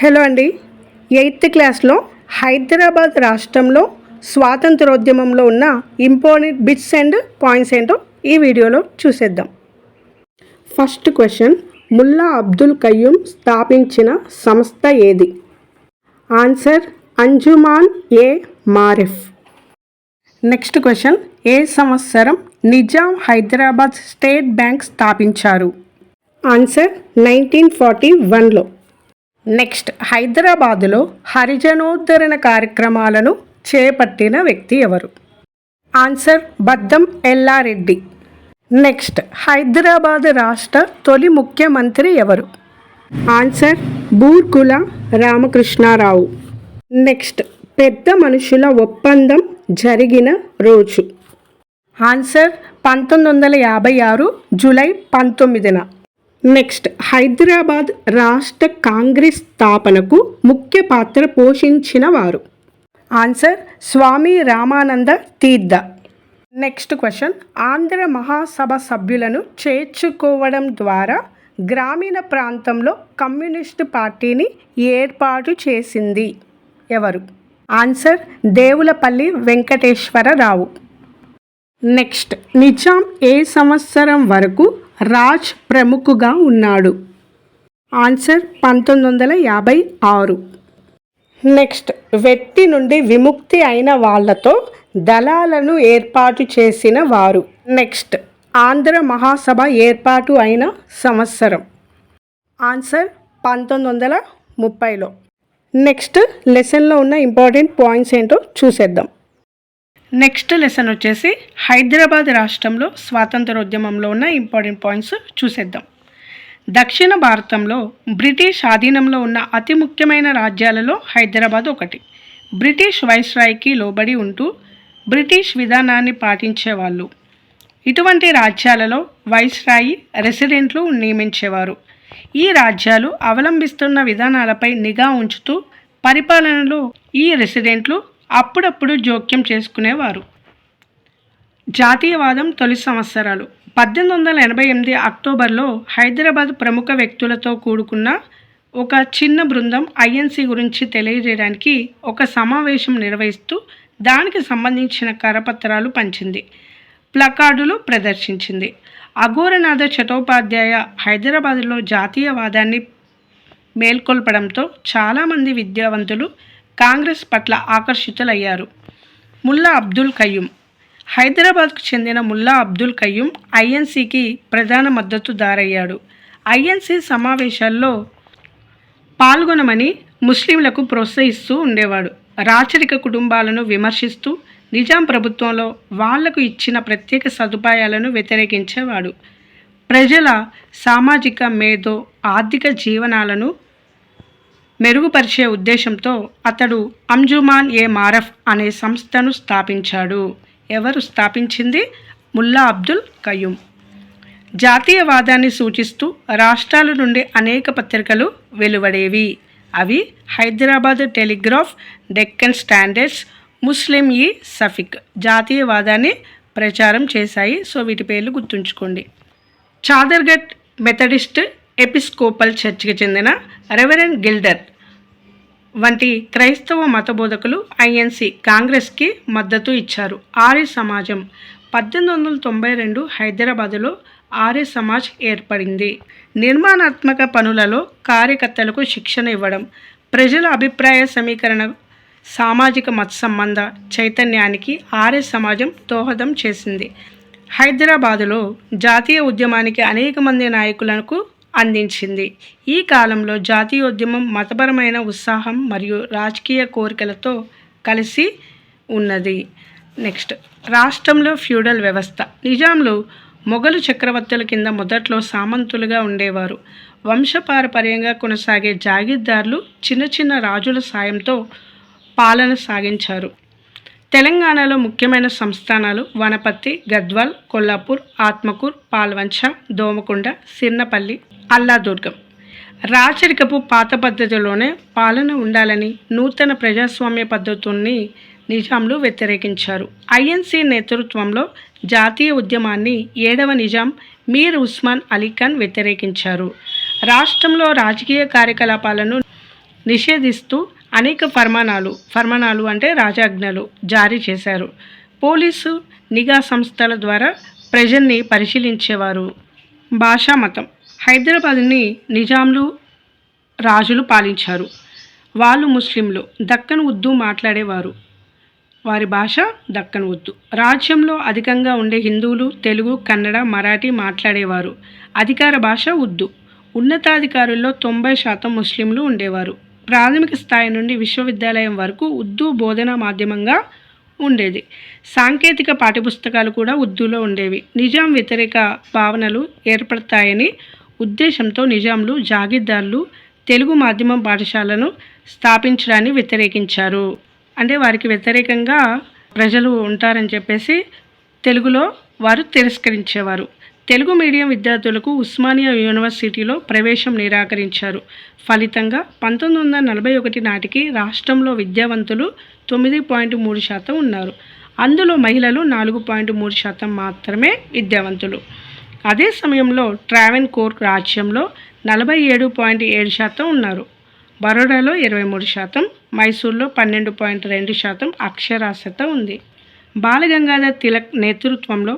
Hello అండి. Eighth క్లాస్లో హైదరాబాద్ రాష్ట్రంలో స్వాతంత్రోద్యమంలో ఉన్న ఇంపార్టెంట్ బిట్స్ అండ్ పాయింట్స్ ఏంటో ఈ వీడియోలో చూసేద్దాం. ఫస్ట్ క్వశ్చన్ ముల్లా అబ్దుల్ కయ్యూమ్ స్థాపించిన సంస్థ ఏది? Answer Anjuman e Maarif. Next question ఏ సంవత్సరం నిజాం హైదరాబాద్ స్టేట్ బ్యాంక్ స్థాపించారు? ఆన్సర్ నైన్టీన్ ఫార్టీ వన్లో. నెక్స్ట్ హైదరాబాదులో హరిజనోద్ధరణ కార్యక్రమాలను చేపట్టిన వ్యక్తి ఎవరు? ఆన్సర్ బద్దం ఎల్లారెడ్డి. నెక్స్ట్ హైదరాబాద్ రాష్ట్ర తొలి ముఖ్యమంత్రి ఎవరు? ఆన్సర్ బూర్కుల రామకృష్ణారావు. నెక్స్ట్ పెద్ద మనుషుల ఒప్పందం జరిగిన రోజు. ఆన్సర్ పంతొమ్మిది వందల యాభై ఆరు జూలై పంతొమ్మిదిన. నెక్స్ట్ హైదరాబాద్ రాష్ట్ర కాంగ్రెస్ స్థాపనకు ముఖ్య పాత్ర పోషించిన వారు ఆన్సర్ స్వామి రామానంద తీర్థ. నెక్స్ట్ క్వశ్చన్ ఆంధ్ర మహాసభ సభ్యులను చేర్చుకోవడం ద్వారా గ్రామీణ ప్రాంతంలో కమ్యూనిస్టు పార్టీని ఏర్పాటు చేసింది. ఎవరు? ఆన్సర్ దేవులపల్లి వెంకటేశ్వరరావు. నెక్స్ట్ నిజాం ఏ సంవత్సరం వరకు రాజ్ ప్రముఖుగా ఉన్నాడు. ఆన్సర్ పంతొమ్మిది వందల యాభై ఆరు. నెక్స్ట్ వ్యక్తి నుండి విముక్తి అయిన వాళ్ళతో దళాలను ఏర్పాటు చేసిన వారు. నెక్స్ట్ ఆంధ్ర మహాసభ ఏర్పాటు అయిన సంవత్సరం. ఆన్సర్ పంతొమ్మిది వందల ముప్పైలో. నెక్స్ట్ లెసన్లో ఉన్న ఇంపార్టెంట్ పాయింట్స్ ఏంటో చూసేద్దాం. నెక్స్ట్ లెసన్ వచ్చేసి హైదరాబాద్ రాష్ట్రంలో స్వాతంత్రోద్యమంలో ఉన్న ఇంపార్టెంట్ పాయింట్స్ చూసేద్దాం. దక్షిణ భారతంలో బ్రిటిష్ ఆధీనంలో ఉన్న అతి ముఖ్యమైన రాజ్యాలలో హైదరాబాద్ ఒకటి. బ్రిటిష్ వైస్రాయ్కి లోబడి ఉంటూ బ్రిటిష్ విధానాన్ని పాటించేవాళ్ళు. ఇటువంటి రాజ్యాలలో వైస్రాయి రెసిడెంట్లు నియమించేవారు. ఈ రాజ్యాలు అవలంబిస్తున్న విధానాలపై నిఘా ఉంచుతూ పరిపాలనలో ఈ రెసిడెంట్లు అప్పుడప్పుడు జోక్యం చేసుకునేవారు. జాతీయవాదం తొలి సంవత్సరాలు. పద్దెనిమిది వందల ఎనభై ఎనిమిది అక్టోబర్లో హైదరాబాద్ ప్రముఖ వ్యక్తులతో కూడుకున్న ఒక చిన్న బృందం ఐఎన్సీ గురించి తెలియజేయడానికి ఒక సమావేశం నిర్వహిస్తూ దానికి సంబంధించిన కరపత్రాలు పంచింది. ప్లకార్డులు ప్రదర్శించింది. అఘోరనాథ చటోపాధ్యాయ హైదరాబాద్లో జాతీయవాదాన్ని మేల్కొల్పడంతో చాలామంది విద్యావంతులు కాంగ్రెస్ పట్ల ఆకర్షితులయ్యారు. ముల్లా అబ్దుల్ కయ్యూం హైదరాబాద్కు చెందిన ముల్లా అబ్దుల్ కయ్యూం ఐఎన్సీకి ప్రధాన మద్దతుదారయ్యాడు ఐఎన్సీ సమావేశాల్లో పాల్గొనమని ముస్లింలకు ప్రోత్సహిస్తూ ఉండేవాడు. రాచరిక కుటుంబాలను విమర్శిస్తూ నిజాం ప్రభుత్వంలో వాళ్ళకు ఇచ్చిన ప్రత్యేక సదుపాయాలను వ్యతిరేకించేవాడు. ప్రజల సామాజిక మేధో ఆర్థిక జీవనాలను మెరుగుపరిచే ఉద్దేశంతో అతడు అంజుమాన్ ఏ మారఫ్ అనే సంస్థను స్థాపించాడు. ఎవరు స్థాపించింది? ముల్లా అబ్దుల్ కయూం జాతీయవాదాన్ని సూచిస్తూ రాష్ట్రాల నుండి అనేక పత్రికలు వెలువడేవి. అవి Hyderabad telegraph Deccan standards Muslim ఈ సఫిక్ జాతీయవాదాన్ని ప్రచారం చేశాయి. సో వీటి పేర్లు గుర్తుంచుకోండి. చాదర్గఢ్ మెథడిస్ట్ ఎపిస్కోపల్ చర్చికి చెందిన రెవరెన్ గిల్డర్ వంటి క్రైస్తవ మతబోధకులు ఐఎన్సి కాంగ్రెస్కి మద్దతు ఇచ్చారు. ఆర్య సమాజం పద్దెనిమిది వందల తొంభై రెండు హైదరాబాదులో ఆర్య సమాజ్ ఏర్పడింది. నిర్మాణాత్మక పనులలో కార్యకర్తలకు శిక్షణ ఇవ్వడం ప్రజల అభిప్రాయ సమీకరణ సామాజిక మత సంబంధ చైతన్యానికి ఆర్య సమాజం దోహదం చేసింది. హైదరాబాదులో జాతీయ ఉద్యమానికి అనేక మంది నాయకులకు అందించింది. ఈ కాలంలో జాతీయోద్యమం మతపరమైన ఉత్సాహం మరియు రాజకీయ కోరికలతో కలిసి ఉన్నది. నెక్స్ట్ రాష్ట్రంలో ఫ్యూడల్ వ్యవస్థ. నిజాంలు మొఘలు చక్రవర్తుల కింద మొదట్లో సామంతులుగా ఉండేవారు. వంశపారపర్యంగా కొనసాగే జాగీర్దార్లు చిన్న చిన్న రాజుల సాయంతో పాలన సాగించారు. తెలంగాణలో ముఖ్యమైన సంస్థానాలు వనపర్తి గద్వాల్ కొల్లాపూర్ ఆత్మకూర్ పాల్వంచ దోమకొండ సిన్నపల్లి అల్లాదుర్గం. రాచరికపు పాత పద్ధతిలోనే పాలన ఉండాలని నూతన ప్రజాస్వామ్య పద్ధతుల్ని నిజాంలు వ్యతిరేకించారు. ఐఎన్సీ నేతృత్వంలో జాతీయ ఉద్యమాన్ని ఏడవ నిజాం మీర్ ఉస్మాన్ అలీఖాన్ వ్యతిరేకించారు. రాష్ట్రంలో రాజకీయ కార్యకలాపాలను నిషేధిస్తూ అనేక ఫర్మానాలు ఫర్మానాలు అంటే రాజాజ్ఞలు జారీ చేశారు. పోలీసు నిఘా సంస్థల ద్వారా ప్రజల్ని పరిశీలించేవారు. భాషా మతం హైదరాబాద్ని నిజాంలు రాజులు పాలించారు. వాళ్ళు ముస్లింలు. దక్కన్ ఉర్దూ మాట్లాడేవారు. వారి భాష దక్కన్ ఉర్దూ. రాజ్యంలో అధికంగా ఉండే హిందువులు తెలుగు కన్నడ మరాఠీ మాట్లాడేవారు. అధికార భాష ఉర్దూ. ఉన్నతాధికారుల్లో తొంభై శాతం ముస్లింలు ఉండేవారు. ప్రాథమిక స్థాయి నుండి విశ్వవిద్యాలయం వరకు ఉర్దూ బోధనా మాధ్యమంగా ఉండేది. సాంకేతిక పాఠ్యపుస్తకాలు కూడా ఉర్దూలో ఉండేవి. నిజాం వ్యతిరేక భావనలు ఏర్పడతాయని ఉద్దేశంతో నిజాంలు జాగీర్దార్లు తెలుగు మాధ్యమం పాఠశాలను స్థాపించడాన్ని వ్యతిరేకించారు. అంటే వారికి వ్యతిరేకంగా ప్రజలు ఉంటారని చెప్పేసి తెలుగులో వారు తిరస్కరించేవారు. తెలుగు మీడియం విద్యార్థులకు ఉస్మానియా యూనివర్సిటీలో ప్రవేశం నిరాకరించారు. ఫలితంగా పంతొమ్మిది వందల నలభై ఒకటి నాటికి రాష్ట్రంలో విద్యావంతులు తొమ్మిది పాయింట్ మూడు శాతం ఉన్నారు. అందులో మహిళలు నాలుగు పాయింట్ మూడు శాతం మాత్రమే విద్యావంతులు. అదే సమయంలో ట్రావెన్ కోర్ రాజ్యంలో నలభై ఏడు పాయింట్ ఏడు శాతం ఉన్నారు. బరోడాలో ఇరవై మూడు శాతం మైసూర్లో పన్నెండు పాయింట్ రెండు శాతం అక్షరాస్యత ఉంది. బాలగంగాధర్ తిలక్ నేతృత్వంలో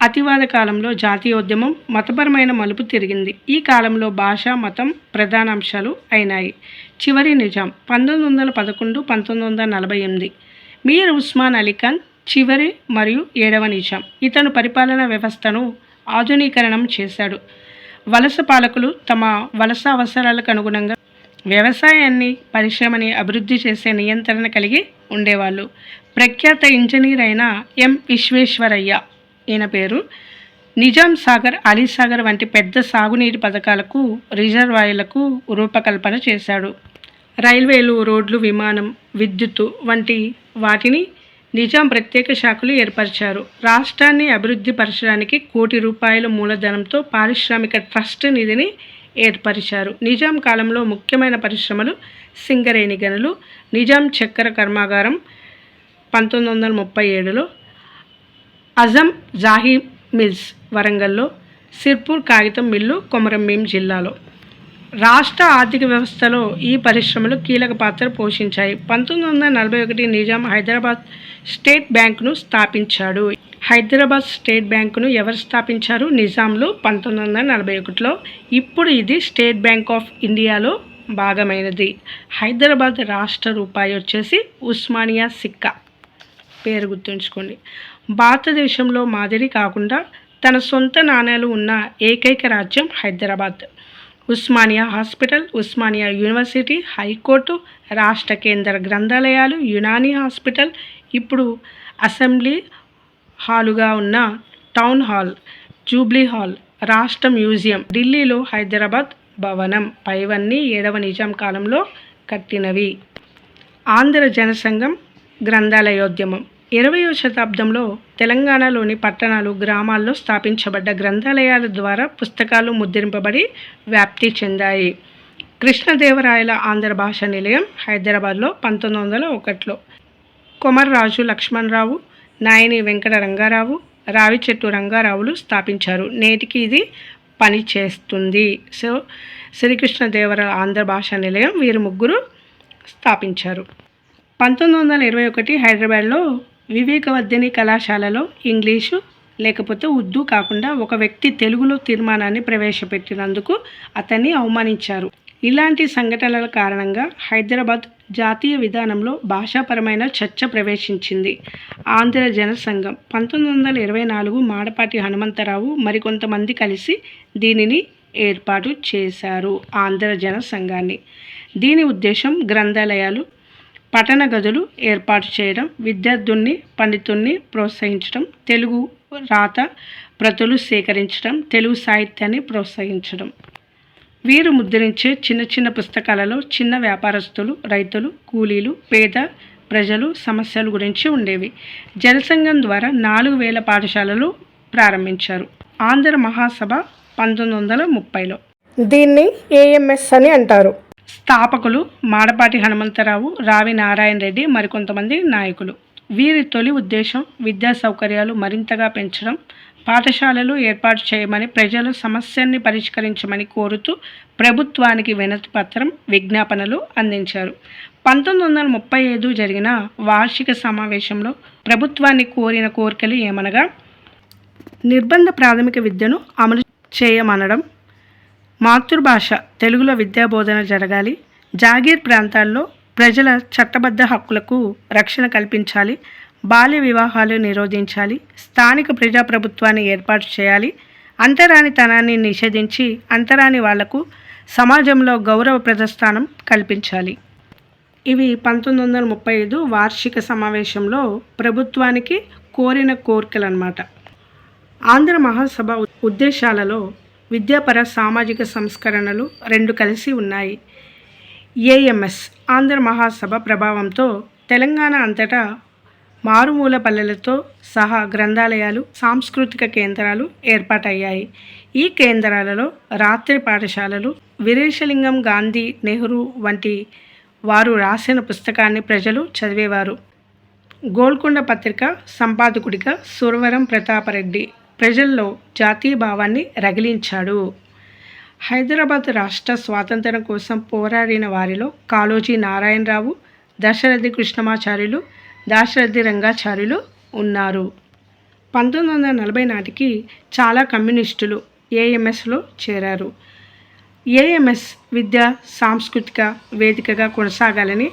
అతివాద కాలంలో జాతీయోద్యమం మతపరమైన మలుపు తిరిగింది. ఈ కాలంలో భాష మతం ప్రధాన అంశాలు అయినాయి. చివరి నిజాం పంతొమ్మిది వందల పదకొండు పంతొమ్మిది వందల నలభై ఎనిమిది. మీర్ ఉస్మాన్ అలీ ఖాన్ చివరి మరియు ఏడవ నిజాం. ఇతను పరిపాలనా వ్యవస్థను ఆధునీకరణం చేశాడు. వలస పాలకులు తమ వలస అవసరాలకు అనుగుణంగా వ్యవసాయాన్ని పరిశ్రమని అభివృద్ధి చేసే నియంత్రణ కలిగి ఉండేవాళ్ళు. ప్రఖ్యాత ఇంజనీర్ అయిన ఎం. విశ్వేశ్వరయ్య. ఈయన పేరు నిజాం సాగర్ అలీసాగర్ వంటి పెద్ద సాగునీటి పథకాలకు రిజర్వాయర్లకు రూపకల్పన చేశాడు. రైల్వేలు రోడ్లు విమానం విద్యుత్తు వంటి వాటిని నిజాం ప్రత్యేక శాఖలు ఏర్పరిచారు. రాష్ట్రాన్ని అభివృద్ధి పరచడానికి కోటి రూపాయల మూలధనంతో పారిశ్రామిక ట్రస్ట్ నిధిని ఏర్పరిచారు. నిజాం కాలంలో ముఖ్యమైన పరిశ్రమలు సింగరేణి గనులు నిజాం చక్కెర కర్మాగారం పంతొమ్మిది వందల ముప్పై ఏడులో అజం జాహీ మిల్స్ వరంగల్లో సిర్పూర్ కాగితం మిల్లు కొమరంభీం జిల్లాలో. రాష్ట్ర ఆర్థిక వ్యవస్థలో ఈ పరిశ్రమలు కీలక పాత్ర పోషించాయి. పంతొమ్మిది వందల నలభై ఒకటి నిజాం హైదరాబాద్ స్టేట్ బ్యాంకును స్థాపించాడు. హైదరాబాద్ స్టేట్ బ్యాంకును ఎవరు స్థాపించారు? నిజాంలు పంతొమ్మిది వందల నలభై ఒకటిలో. ఇప్పుడు ఇది స్టేట్ బ్యాంక్ ఆఫ్ ఇండియాలో భాగమైనది. హైదరాబాద్ రాష్ట్ర రూపాయి వచ్చేసి ఉస్మానియా సిక్కా. పేరు గుర్తుంచుకోండి. భారతదేశంలో మాదిరి కాకుండా తన సొంత నాణేలు ఉన్న ఏకైక రాజ్యం Hyderabad. Osmania hospital Osmania university high court రాష్ట్ర కేంద్ర గ్రంథాలయాలు యునానీ హాస్పిటల్ ఇప్పుడు అసెంబ్లీ హాలుగా ఉన్న టౌన్ హాల్ జూబ్లీ హాల్ రాష్ట్ర మ్యూజియం ఢిల్లీలో హైదరాబాద్ భవనం పైవన్నీ ఏడవ నిజాం కాలంలో కట్టినవి. ఆంధ్ర జనసంఘం గ్రంథాలయోద్యమం ఇరవయో శతాబ్దంలో తెలంగాణలోని పట్టణాలు గ్రామాల్లో స్థాపించబడ్డ గ్రంథాలయాల ద్వారా పుస్తకాలు ముద్రింపబడి వ్యాప్తి చెందాయి. కృష్ణదేవరాయల ఆంధ్ర భాష నిలయం హైదరాబాద్లో పంతొమ్మిది వందల ఒకటిలో. కొమర్రాజు లక్ష్మణరావు నాయని వెంకట రంగారావు రావిచెట్టు రంగారావులు స్థాపించారు. నేటికి ఇది పనిచేస్తుంది. సో శ్రీకృష్ణదేవరాయల ఆంధ్ర భాష నిలయం వీరు ముగ్గురు స్థాపించారు. పంతొమ్మిది వందల ఇరవై ఒకటి హైదరాబాద్లో వివేకవర్ధిని కళాశాలలో ఇంగ్లీషు లేకపోతే ఉర్దూ కాకుండా ఒక వ్యక్తి తెలుగులో తీర్మానాన్ని ప్రవేశపెట్టినందుకు అతన్ని అవమానించారు. ఇలాంటి సంఘటనల కారణంగా హైదరాబాద్ జాతీయ విధానంలో భాషాపరమైన చర్చ ప్రవేశించింది. ఆంధ్ర జనసంఘం పంతొమ్మిది వందల ఇరవై నాలుగు మాడపాటి హనుమంతరావు మరికొంతమంది కలిసి దీనిని ఏర్పాటు చేశారు ఆంధ్ర జన సంఘాన్ని. దీని ఉద్దేశం గ్రంథాలయాలు పఠన గదులు ఏర్పాటు చేయడం విద్యార్థుల్ని పండితుల్ని ప్రోత్సహించడం తెలుగు రాత ప్రతులు సేకరించడం తెలుగు సాహిత్యాన్ని ప్రోత్సహించడం. వీరు ముద్రించే చిన్న చిన్న పుస్తకాలలో చిన్న వ్యాపారస్తులు రైతులు కూలీలు పేద ప్రజలు సమస్యల గురించి ఉండేవి. జనసంఘం ద్వారా నాలుగు వేల పాఠశాలలు ప్రారంభించారు. ఆంధ్ర మహాసభ పంతొమ్మిది వందల ముప్పైలో. దీన్ని ఏఎంఎస్ అని అంటారు. స్థాపకులు మాడపాటి హనుమంతరావు రావి నారాయణ రెడ్డి మరికొంతమంది నాయకులు. వీరి తొలి ఉద్దేశం విద్యా సౌకర్యాలు మరింతగా పెంచడం పాఠశాలలు ఏర్పాటు చేయమని ప్రజలు సమస్యల్ని పరిష్కరించమని కోరుతూ ప్రభుత్వానికి వినతి పత్రం విజ్ఞాపనలు అందించారు. పంతొమ్మిది వందల ముప్పై ఐదు జరిగిన వార్షిక సమావేశంలో ప్రభుత్వాన్ని కోరిన కోరికలు ఏమనగా నిర్బంధ ప్రాథమిక విద్యను అమలు చేయమనడం మాతృభాష తెలుగులో విద్యా బోధన జరగాలి. జాగీర్ ప్రాంతాల్లో ప్రజల చట్టబద్ధ హక్కులకు రక్షణ కల్పించాలి. బాల్య వివాహాలు నిరోధించాలి. స్థానిక ప్రజాప్రభుత్వాన్ని ఏర్పాటు చేయాలి. అంతరానితనాన్ని నిషేధించి అంతరాని వాళ్ళకు సమాజంలో గౌరవ ప్రదస్థానం కల్పించాలి. ఇవి పంతొమ్మిది వందల ముప్పై ఐదు వార్షిక సమావేశంలో ప్రభుత్వానికి కోరిన కోరికలు అన్నమాట ఆంధ్ర మహాసభ ఉద్దేశాలలో విద్యాపర సామాజిక సంస్కరణలు రెండు కలిసి ఉన్నాయి. ఏఎంఎస్ ఆంధ్ర మహాసభ ప్రభావంతో తెలంగాణ అంతటా మారుమూల పల్లెలతో సహా గ్రంథాలయాలు సాంస్కృతిక కేంద్రాలు ఏర్పాటయ్యాయి. ఈ కేంద్రాలలో రాత్రి పాఠశాలలు వీరేశలింగం గాంధీ నెహ్రూ వంటి వారు రాసిన పుస్తకాన్ని ప్రజలు చదివేవారు. గోల్కొండ పత్రిక సంపాదకుడిగా సురవరం ప్రతాపరెడ్డి ప్రజల్లో జాతీయ భావాన్ని రగిలించాడు. హైదరాబాద్ రాష్ట్ర స్వాతంత్ర్యం కోసం పోరాడిన వారిలో కాళోజీ నారాయణరావు దశరథి కృష్ణమాచార్యులు దాశరథి రంగాచార్యులు ఉన్నారు. పంతొమ్మిది వందల నలభై నాటికి చాలా కమ్యూనిస్టులు ఏఎంఎస్లో చేరారు. ఏఎంఎస్ విద్య సాంస్కృతిక వేదికగా కొనసాగాలని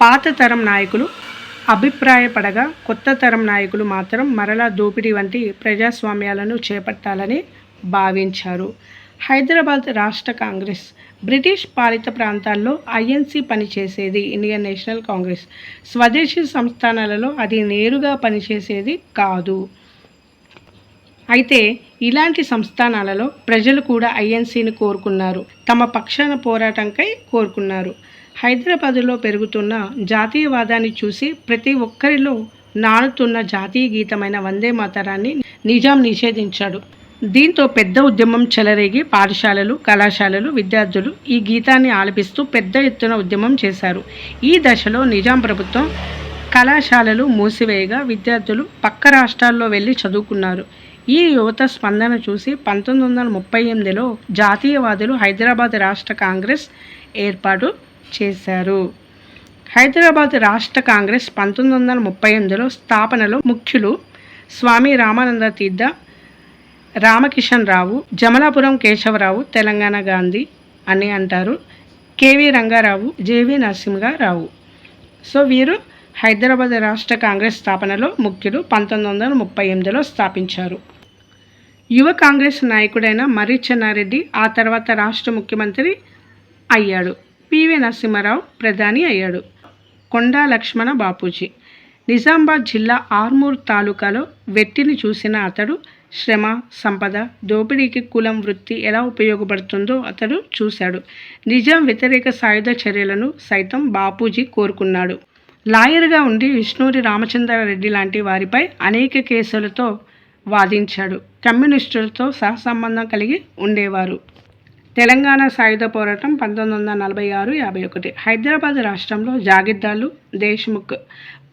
పాత తరం నాయకులు అభిప్రాయపడగా కొత్త తరం నాయకులు మాత్రం మరలా దోపిడీ వంటి ప్రజాస్వామ్యాలను చేపట్టాలని భావించారు. హైదరాబాద్ రాష్ట్ర కాంగ్రెస్ బ్రిటిష్ పాలిత ప్రాంతాల్లో ఐఎన్సీ పనిచేసేది ఇండియన్ నేషనల్ కాంగ్రెస్. స్వదేశీ సంస్థానాలలో అది నేరుగా పనిచేసేది కాదు. అయితే ఇలాంటి సంస్థానాలలో ప్రజలు కూడా ఐఎన్సీని కోరుకున్నారు. తమ పక్షాన పోరాటంకై కోరుకున్నారు. హైదరాబాదులో పెరుగుతున్న జాతీయవాదాన్ని చూసి ప్రతి ఒక్కరిలో నానుతున్న జాతీయ గీతమైన వందే మాతరాన్ని నిజాం నిషేధించాడు. దీంతో పెద్ద ఉద్యమం చెలరేగి పాఠశాలలు కళాశాలలు విద్యార్థులు ఈ గీతాన్ని ఆలపిస్తూ పెద్ద ఎత్తున ఉద్యమం చేశారు. ఈ దశలో నిజాం ప్రభుత్వం కళాశాలలు మూసివేయగా విద్యార్థులు పక్క రాష్ట్రాల్లో వెళ్ళి చదువుకున్నారు. ఈ యువత స్పందన చూసి పంతొమ్మిది వందల ముప్పై ఎనిమిదిలో జాతీయవాదులు హైదరాబాద్ రాష్ట్ర కాంగ్రెస్ ఏర్పాటు చేశారు. హైదరాబాద్ రాష్ట్ర కాంగ్రెస్ పంతొమ్మిది వందల ముప్పై ఎనిమిదిలో స్థాపనలో ముఖ్యులు స్వామి రామానంద తీర్థ రామకిషన్ రావు జమలాపురం కేశవరావు తెలంగాణ గాంధీ అని అంటారు. K V Ranga Rao J V Narasimha Rao. So వీరు హైదరాబాద్ రాష్ట్ర కాంగ్రెస్ స్థాపనలో ముఖ్యులు పంతొమ్మిది వందల ముప్పై ఎనిమిదిలో స్థాపించారు. యువ కాంగ్రెస్ నాయకుడైన మర్రి చెన్నారెడ్డి ఆ తర్వాత రాష్ట్ర ముఖ్యమంత్రి అయ్యాడు. పివి నరసింహారావు ప్రధాని అయ్యాడు. కొండా లక్ష్మణ బాపూజీ. నిజామాబాద్ జిల్లా ఆర్మూర్ తాలూకాలో వెట్టిని చూసిన అతడు శ్రమ సంపద దోపిడీకి కులం వృత్తి ఎలా ఉపయోగపడుతుందో అతడు చూశాడు. నిజాం వ్యతిరేక సాయుధ చర్యలను సైతం బాపూజీ కోరుకున్నాడు. లాయర్గా ఉండి విష్ణూరి రామచంద్రారెడ్డి లాంటి వారిపై అనేక కేసులతో వాదించాడు. కమ్యూనిస్టులతో సహసంబంధం కలిగి ఉండేవారు. తెలంగాణ సాయుధ పోరాటం పంతొమ్మిది వందల నలభై ఆరు యాభై ఒకటి. హైదరాబాద్ రాష్ట్రంలో జాగిర్దార్లు దేశ్ముఖ్.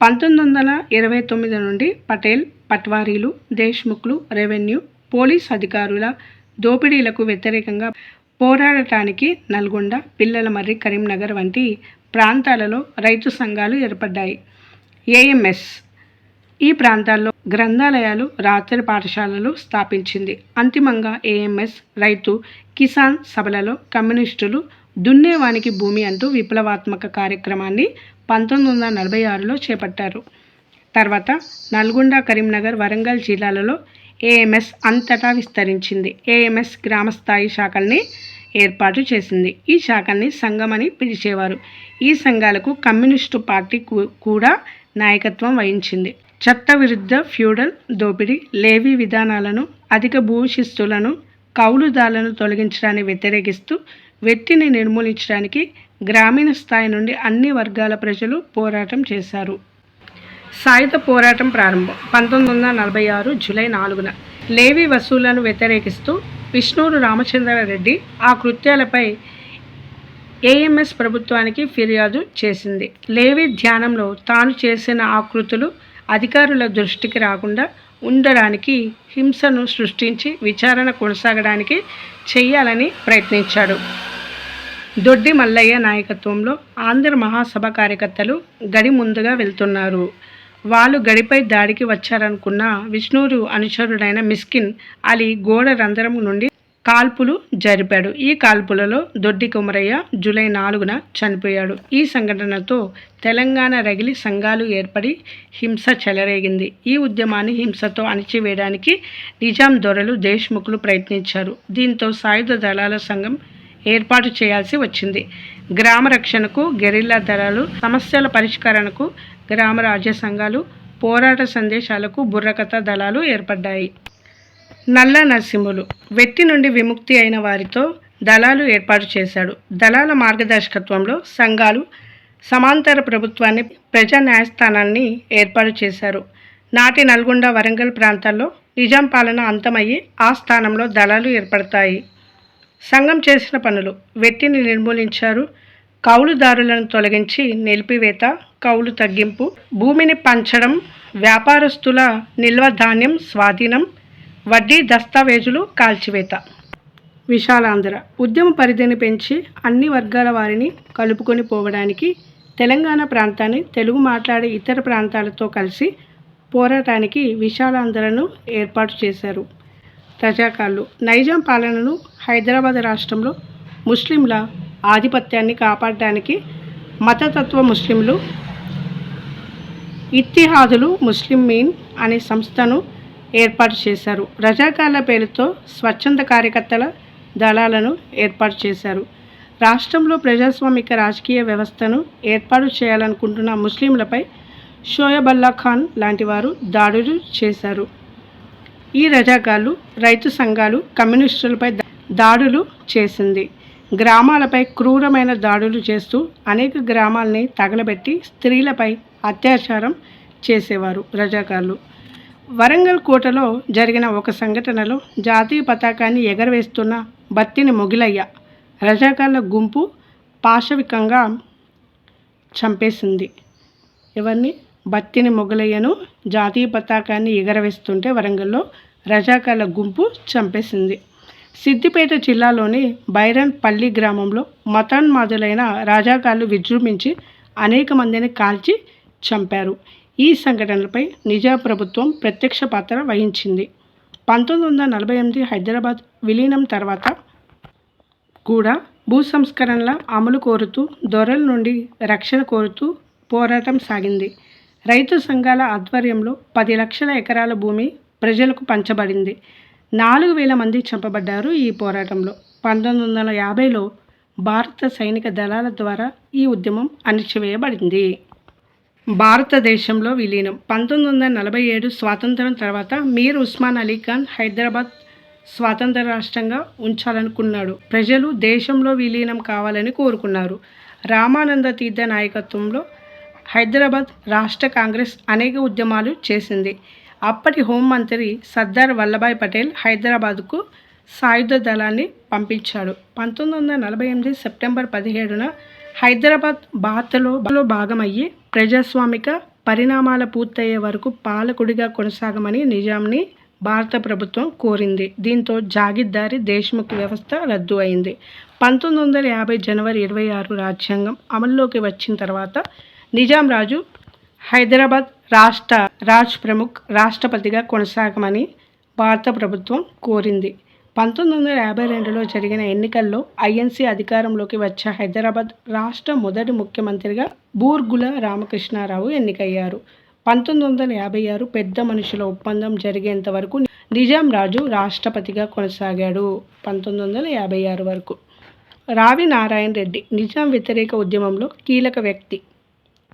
పంతొమ్మిది వందల ఇరవై తొమ్మిది నుండి పటేల్ పట్వారీలు దేశ్ముఖ్లు రెవెన్యూ పోలీస్ అధికారుల దోపిడీలకు వ్యతిరేకంగా పోరాడటానికి నల్గొండ పిల్లలమర్రి కరీంనగర్ వంటి ప్రాంతాలలో రైతు సంఘాలు ఏర్పడ్డాయి. ఏఎంఎస్ ఈ ప్రాంతాల్లో గ్రంథాలయాలు రాత్రి పాఠశాలలు స్థాపించింది. అంతిమంగా ఏఎంఎస్ రైతు కిసాన్ సభలలో కమ్యూనిస్టులు దున్నేవానికి భూమి అంటూ విప్లవాత్మక కార్యక్రమాన్ని పంతొమ్మిది వందల నలభై ఆరులో చేపట్టారు. తర్వాత నల్గొండ కరీంనగర్ వరంగల్ జిల్లాలలో ఏఎంఎస్ అంతటా విస్తరించింది. ఏఎంఎస్ గ్రామస్థాయి శాఖల్ని ఏర్పాటు చేసింది. ఈ శాఖల్ని సంఘం అని పిలిచేవారు. ఈ సంఘాలకు కమ్యూనిస్టు పార్టీ కూడా నాయకత్వం వహించింది. చట్టవిరుద్ధ ఫ్యూడల్ దోపిడీ లేవీ విధానాలను అధిక భూశిస్తులను కౌలుదారులను తొలగించడాన్ని వ్యతిరేకిస్తూ వెట్టిని నిర్మూలించడానికి గ్రామీణ స్థాయి నుండి అన్ని వర్గాల ప్రజలు పోరాటం చేశారు. సాయుధ పోరాటం ప్రారంభం పంతొమ్మిది వందల నలభై ఆరు జూలై నాలుగున. లేవి వసూళ్ళను వ్యతిరేకిస్తూ విష్ణూరు రామచంద్రారెడ్డి ఆ కృత్యాలపై ఏఎంఎస్ ప్రభుత్వానికి ఫిర్యాదు చేసింది. లేవి ధ్యానంలో తాను చేసిన ఆకృతులు అధికారుల దృష్టికి రాకుండా ఉండడానికి హింసను సృష్టించి విచారణ కొనసాగడానికి చేయాలని ప్రయత్నించాడు. దొడ్డి మల్లయ్య నాయకత్వంలో ఆంధ్ర మహాసభ కార్యకర్తలు గడి ముందుగా వెళ్తున్నారు. వాళ్ళు గడిపై దాడికి వచ్చారనుకున్న విష్ణూరు అనుచరుడైన మిస్కిన్ అలీ గోడ రంధ్రం నుండి కాల్పులు జరిపాడు. ఈ కాల్పులలో దొడ్డి కుమరయ్య జూలై నాలుగున చనిపోయాడు. ఈ సంఘటనతో తెలంగాణ రగిలి సంఘాలు ఏర్పడి హింస చెలరేగింది. ఈ ఉద్యమాన్ని హింసతో అణిచివేయడానికి నిజాం దొరలు దేశ్ముఖులు ప్రయత్నించారు. దీంతో సాయుధ దళాల సంఘం ఏర్పాటు చేయాల్సి వచ్చింది. గ్రామ రక్షణకు గెరిల్లా దళాలు సమస్యల పరిష్కరణకు గ్రామ రాజ్య సంఘాలు పోరాట సందేశాలకు బుర్రకథ దళాలు ఏర్పడ్డాయి. నల్ల నరసింహులు వెట్టి నుండి విముక్తి అయిన వారితో దళాలు ఏర్పాటు చేశాడు. దళాల మార్గదర్శకత్వంలో సంఘాలు సమాంతర ప్రభుత్వాన్ని ప్రజా న్యాయస్థానాన్ని ఏర్పాటు చేశారు. నాటి నల్గొండ వరంగల్ ప్రాంతాల్లో నిజాం పాలన అంతమయ్యి ఆ స్థానంలో దళాలు ఏర్పడతాయి. సంఘం చేసిన పనులు వెట్టిని నిర్మూలించారు. కౌలుదారులను తొలగించి నిలిపివేత కౌలు తగ్గింపు భూమిని పంచడం వ్యాపారస్తుల నిల్వ ధాన్యం స్వాధీనం వడ్డీ దస్తావేజులు కాల్చివేత. విశాలాంధ్ర. ఉద్యమ పరిధిని పెంచి అన్ని వర్గాల వారిని కలుపుకొని పోవడానికి తెలంగాణ ప్రాంతాన్ని తెలుగు మాట్లాడే ఇతర ప్రాంతాలతో కలిసి పోరాటానికి విశాలాంధ్రను ఏర్పాటు చేశారు. రజాకాళ్ళు నైజాం పాలనను హైదరాబాద్ రాష్ట్రంలో ముస్లింల ఆధిపత్యాన్ని కాపాడడానికి మతతత్వ ముస్లింలు ఇత్తిహాదులు ముస్లిం మీన్ అనే సంస్థను ఏర్పాటు చేశారు. రజాకార్ల పేరుతో స్వచ్ఛంద కార్యకర్తల దళాలను ఏర్పాటు చేశారు. రాష్ట్రంలో ప్రజాస్వామిక రాజకీయ వ్యవస్థను ఏర్పాటు చేయాలనుకుంటున్న ముస్లింలపై షోయబల్లా ఖాన్ లాంటి వారు దాడులు చేశారు. ఈ రజాకాలు రైతు సంఘాలు కమ్యూనిస్టులపై దాడులు చేసింది. గ్రామాలపై క్రూరమైన దాడులు చేస్తూ అనేక గ్రామాల్ని తగలబెట్టి స్త్రీలపై అత్యాచారం చేసేవారు రజాకార్లు. వరంగల్ కోటలో జరిగిన ఒక సంఘటనలో జాతీయ పతాకాన్ని ఎగరవేస్తున్న బత్తిని మొగిలయ్య రజాకార్ల గుంపు పాశవికంగా చంపేసింది. ఎవరిని బత్తిని మొగలయ్యను జాతీయ పతాకాన్ని ఎగరవేస్తుంటే వరంగల్లో రజాకార్ల గుంపు చంపేసింది. సిద్దిపేట జిల్లాలోని బైరన్ పల్లి గ్రామంలో మతాన్మాదులైన రాజాకార్లు విజృంభించి అనేక మందిని కాల్చి చంపారు. ఈ సంఘటనలపై నిజా ప్రభుత్వం ప్రత్యక్ష పాత్ర వహించింది. పంతొమ్మిది వందల నలభై ఎనిమిది హైదరాబాద్ విలీనం తర్వాత కూడా భూ సంస్కరణల అమలు కోరుతూ దొరల నుండి రక్షణ కోరుతూ పోరాటం సాగింది. రైతు సంఘాల ఆధ్వర్యంలో పది లక్షల ఎకరాల భూమి ప్రజలకు పంచబడింది. నాలుగు వేల మంది చంపబడ్డారు ఈ పోరాటంలో. పంతొమ్మిది వందల యాభైలో భారత సైనిక దళాల ద్వారా ఈ ఉద్యమం అణిచివేయబడింది. భారతదేశంలో విలీనం. పంతొమ్మిది వందల నలభై ఏడు స్వాతంత్రం తర్వాత మీర్ ఉస్మాన్ అలీ ఖాన్ హైదరాబాద్ స్వాతంత్ర రాష్ట్రంగా ఉంచాలనుకున్నాడు. ప్రజలు దేశంలో విలీనం కావాలని కోరుకున్నారు. రామానంద తీర్థ నాయకత్వంలో హైదరాబాద్ రాష్ట్ర కాంగ్రెస్ అనేక ఉద్యమాలు చేసింది. అప్పటి హోంమంత్రి సర్దార్ వల్లభాయ్ పటేల్ హైదరాబాద్కు సాయుధ దళాన్ని పంపించాడు. పంతొమ్మిది వందల నలభై ఎనిమిది సెప్టెంబర్ పదిహేడున హైదరాబాద్ బాతలో భాగమయ్యి ప్రజాస్వామిక పరిణామాల పూర్తయ్యే వరకు పాలకుడిగా కొనసాగమని నిజాంని భారత ప్రభుత్వం కోరింది. దీంతో జాగిర్దారి దేశ్ముఖ్ వ్యవస్థ రద్దు అయింది. పంతొమ్మిది వందల యాభై జనవరి ఇరవై ఆరు రాజ్యాంగం అమల్లోకి వచ్చిన తర్వాత నిజాం రాజు హైదరాబాద్ రాష్ట్ర రాజ్ ప్రముఖ్ రాష్ట్రపతిగా కొనసాగమని భారత ప్రభుత్వం కోరింది. పంతొమ్మిది వందల యాభై రెండులో జరిగిన ఎన్నికల్లో ఐఎన్సీ అధికారంలోకి వచ్చే హైదరాబాద్ రాష్ట్ర మొదటి ముఖ్యమంత్రిగా బూర్గుల రామకృష్ణారావు ఎన్నికయ్యారు. పంతొమ్మిది వందల యాభై ఆరు పెద్ద మనుషుల ఒప్పందం జరిగేంత వరకు నిజాం రాజు రాష్ట్రపతిగా కొనసాగాడు పంతొమ్మిది వందల యాభై ఆరు వరకు. రావి నారాయణ రెడ్డి నిజాం వ్యతిరేక ఉద్యమంలో కీలక వ్యక్తి.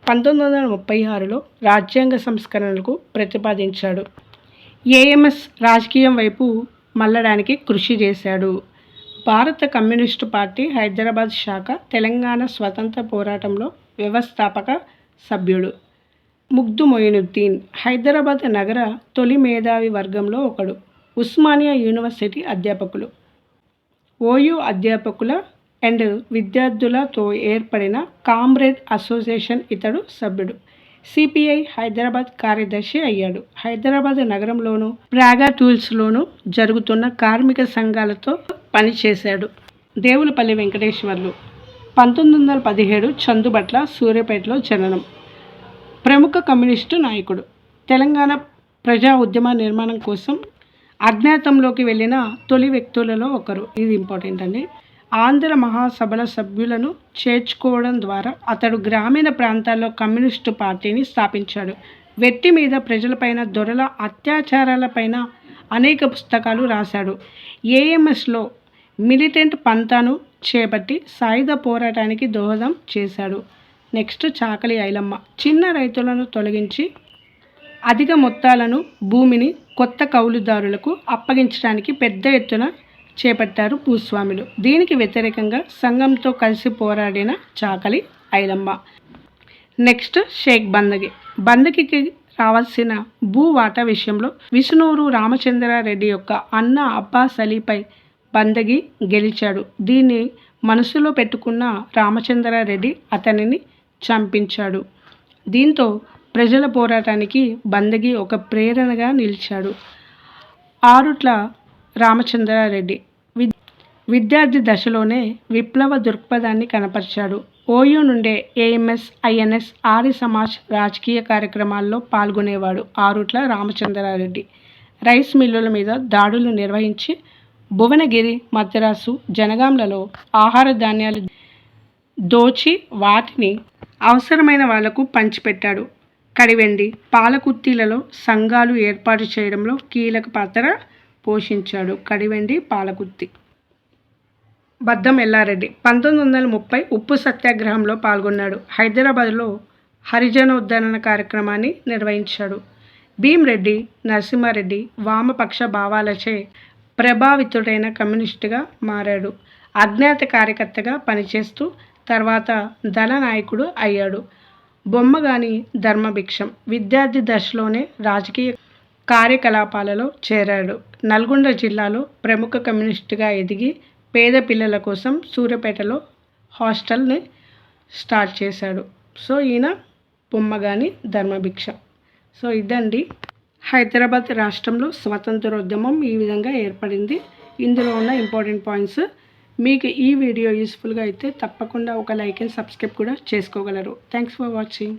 పంతొమ్మిది వందల ముప్పై ఆరులో రాజ్యాంగ సంస్కరణలకు ప్రతిపాదించాడు. ఏఎంఎస్ రాజకీయం వైపు మళ్ళడానికి కృషి చేశాడు. భారత కమ్యూనిస్టు పార్టీ హైదరాబాద్ శాఖ తెలంగాణ స్వతంత్ర పోరాటంలో వ్యవస్థాపక సభ్యుడు. ముగ్ధు మొయినుద్దీన్ హైదరాబాద్ నగర తొలి మేధావి వర్గంలో ఒకడు. ఉస్మానియా యూనివర్సిటీ అధ్యాపకులు. ఓయూ అధ్యాపకుల అండ్ విద్యార్థులతో ఏర్పడిన కామ్రేడ్ అసోసియేషన్ ఇతడు సభ్యుడు. సిపిఐ హైదరాబాద్ కార్యదర్శి అయ్యాడు. హైదరాబాద్ నగరంలోను ప్రాగా టూల్స్లోను జరుగుతున్న కార్మిక సంఘాలతో పనిచేశాడు. దేవులపల్లి వెంకటేశ్వర్లు. పంతొమ్మిది వందల పదిహేడు చందుబట్ల సూర్యాపేటలో జననం. ప్రముఖ కమ్యూనిస్టు నాయకుడు. తెలంగాణ ప్రజా ఉద్యమ నిర్మాణం కోసం అజ్ఞాతంలోకి వెళ్ళిన తొలి వ్యక్తులలో ఒకరు. ఇది ఇంపార్టెంట్ అండి. ఆంధ్ర మహాసభల సభ్యులను చేర్చుకోవడం ద్వారా అతడు గ్రామీణ ప్రాంతాల్లో కమ్యూనిస్టు పార్టీని స్థాపించాడు. వెట్టి మీద ప్రజలపైన దొరల అత్యాచారాలపైన అనేక పుస్తకాలు రాశాడు. ఏఎంఎస్లో మిలిటెంట్ పంతాను చేపట్టి సాయుధ పోరాటానికి దోహదం చేశాడు. నెక్స్ట్ చాకలి ఐలమ్మ. చిన్న రైతులను తొలగించి అధిక మొత్తాలను భూమిని కొత్త కౌలుదారులకు అప్పగించడానికి పెద్ద ఎత్తున చేపట్టారు భూస్వాములు. దీనికి వ్యతిరేకంగా సంఘంతో కలిసి పోరాడిన చాకలి ఐలమ్మ నెక్స్ట్ షేక్ బందగి. బందగికి రావాల్సిన భూ వాటా విషయంలో విష్ణూరు రామచంద్రారెడ్డి యొక్క అన్న అబ్బాస్ అలీపై బందగి గెలిచాడు. దీన్ని మనసులో పెట్టుకున్న రామచంద్రారెడ్డి అతనిని చంపించాడు. దీంతో ప్రజల పోరాటానికి బందగి ఒక ప్రేరణగా నిలిచాడు. ఆరుట్ల రామచంద్రారెడ్డి. విద్ విద్యార్థి దశలోనే విప్లవ దృక్పథాన్ని కనపరిచాడు. ఓయూ నుండే ఏఎంఎస్ ఐఎన్ఎస్ ఆర్య సమాజ్ రాజకీయ కార్యక్రమాల్లో పాల్గొనేవాడు ఆరుట్ల రామచంద్రారెడ్డి. రైస్ మిల్లుల మీద దాడులు నిర్వహించి భువనగిరి మద్రాసు జనగాంలలో ఆహార ధాన్యాలు దోచి వాటిని అవసరమైన వాళ్ళకు పంచిపెట్టాడు. కడివెండి పాలకుత్తీలలో సంఘాలు ఏర్పాటు చేయడంలో కీలక పాత్ర పోషించాడు. కడివెండి పాలకుర్తి. బద్దం ఎల్లారెడ్డి. పంతొమ్మిది వందల ముప్పై ఉప్పు సత్యాగ్రహంలో పాల్గొన్నాడు. హైదరాబాద్లో హరిజన హరిజనోద్ధరణ కార్యక్రమాన్ని నిర్వహించాడు. భీమ్రెడ్డి నరసింహారెడ్డి వామపక్ష భావాలచే ప్రభావితుడైన కమ్యూనిస్టుగా మారాడు. అజ్ఞాత కార్యకర్తగా పనిచేస్తూ తర్వాత దళనాయకుడు అయ్యాడు. బొమ్మగాని ధర్మభిక్షం. విద్యార్థి దశలోనే రాజకీయ కార్యకలాపాలలో చేరాడు. నల్గొండ జిల్లాలో ప్రముఖ కమ్యూనిస్టుగా ఎదిగి పేద పిల్లల కోసం సూర్యాపేటలో హాస్టల్ని స్టార్ట్ చేశాడు. సో ఈయన బొమ్మగాని ధర్మభిక్ష. సో ఇదండి. హైదరాబాద్ రాష్ట్రంలో స్వతంత్రోద్యమం ఈ విధంగా ఏర్పడింది. ఇందులో ఉన్న ఇంపార్టెంట్ పాయింట్స్. మీకు ఈ వీడియో యూస్ఫుల్గా అయితే తప్పకుండా ఒక లైక్ అండ్ సబ్స్క్రైబ్ కూడా చేసుకోగలరు. Thanks for watching.